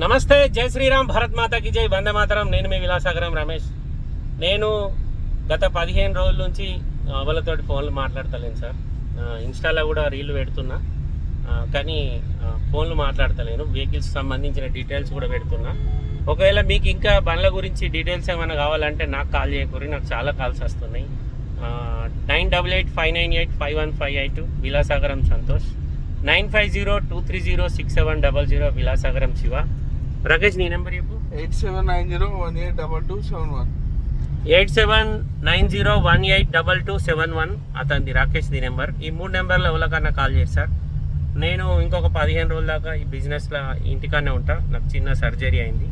నమస్తే జై శ్రీరామ్ భరత్ మాతకి జై వందే మాతరం. నేను మీ విలాసాగరం రమేష్. నేను గత పదిహేను రోజుల నుంచి అవలతోటి ఫోన్లు మాట్లాడతలేను సార్. ఇన్స్టాలో కూడా రీల్ పెడుతున్నా. కానీ ఫోన్లు మాట్లాడతలేను. వెహికల్స్ సంబంధించిన డీటెయిల్స్ కూడా పెడుతున్నా. ఒకవేళ మీకు ఇంకా బండ్ల గురించి డీటెయిల్స్ ఏమైనా కావాలంటే నాకు కాల్ చేయకూరి నాకు చాలా కాల్స్ వస్తున్నాయి. Nine double eight five nine eight five one five eight Vilasagaram Santosh. Nine five zero two three zero six seven double zero Vilasagaram Shiva. Rakesh నీ నెంబర్ చెప్పు. Eight seven nine zero one eight double two seven one. Eight seven nine zero one eight double two seven one అతనిది Rakesh the number. ఈ మూడు నెంబర్లో ఎవరికన్నా call చేసి sir. నేను ఇంకొక పదిహేను రోజుల దాకా ఈ బిజినెస్లో ఇంటికానే ఉంటా. నాకు చిన్న సర్జరీ అయింది.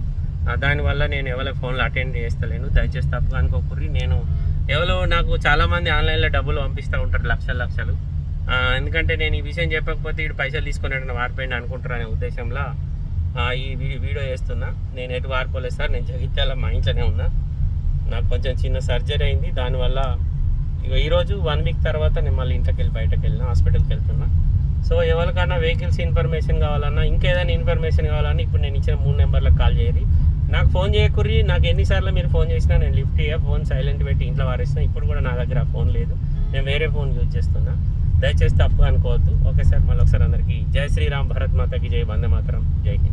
దానివల్ల నేను ఎవరి ఫోన్లో అటెండ్ చేస్తలేను. దయచేసి తప్పుగా అనుకోకూరి నేను ఎవరు నాకు చాలామంది ఆన్లైన్లో డబ్బులు పంపిస్తూ ఉంటారు లక్షలు లక్షలు. ఎందుకంటే నేను ఈ విషయం చెప్పకపోతే ఇటు పైసలు తీసుకుని వారిపోయిన అనుకుంటారనే ఉద్దేశంలో ఆ, ఈ వీ- వీడియో చేస్తున్నా. నేను ఎటు వాడుకోలేదు సార్ నేను జగిత్యాల మా ఇంట్లోనే ఉన్నా. నాకు కొంచెం చిన్న సర్జరీ అయింది దానివల్ల ఇక ఈరోజు వన్ వీక్ తర్వాత నేను మళ్ళీ ఇంట్లోకి వెళ్ళి బయటకు వెళ్ళిన హాస్పిటల్కి వెళ్తున్నా. సో ఎవరికైనా వెహికల్స్ ఇన్ఫర్మేషన్ కావాలన్నా ఇంకేదైనా ఇన్ఫర్మేషన్ కావాలన్నా ఇప్పుడు నేను ఇచ్చిన మూడు నెంబర్లకు కాల్ చేయరు. నాకు ఫోన్ చేయకుర్రి నాకు ఎన్నిసార్లు మీరు ఫోన్ చేసినా నేను లిఫ్ట్ చేయ ఫోన్ సైలెంట్ పెట్టి ఇంట్లో వారేసిన ఇప్పుడు కూడా నా దగ్గర ఆ ఫోన్ లేదు. నేను వేరే ఫోన్ యూజ్ చేస్తున్నా. దయచేసి తప్పు అనుకోవద్దు. ఓకే సార్ మళ్ళీ ఒకసారి అందరికీ జై శ్రీరామ్ భరత్ మాతకి జై వందే మాతరం జై హింద్.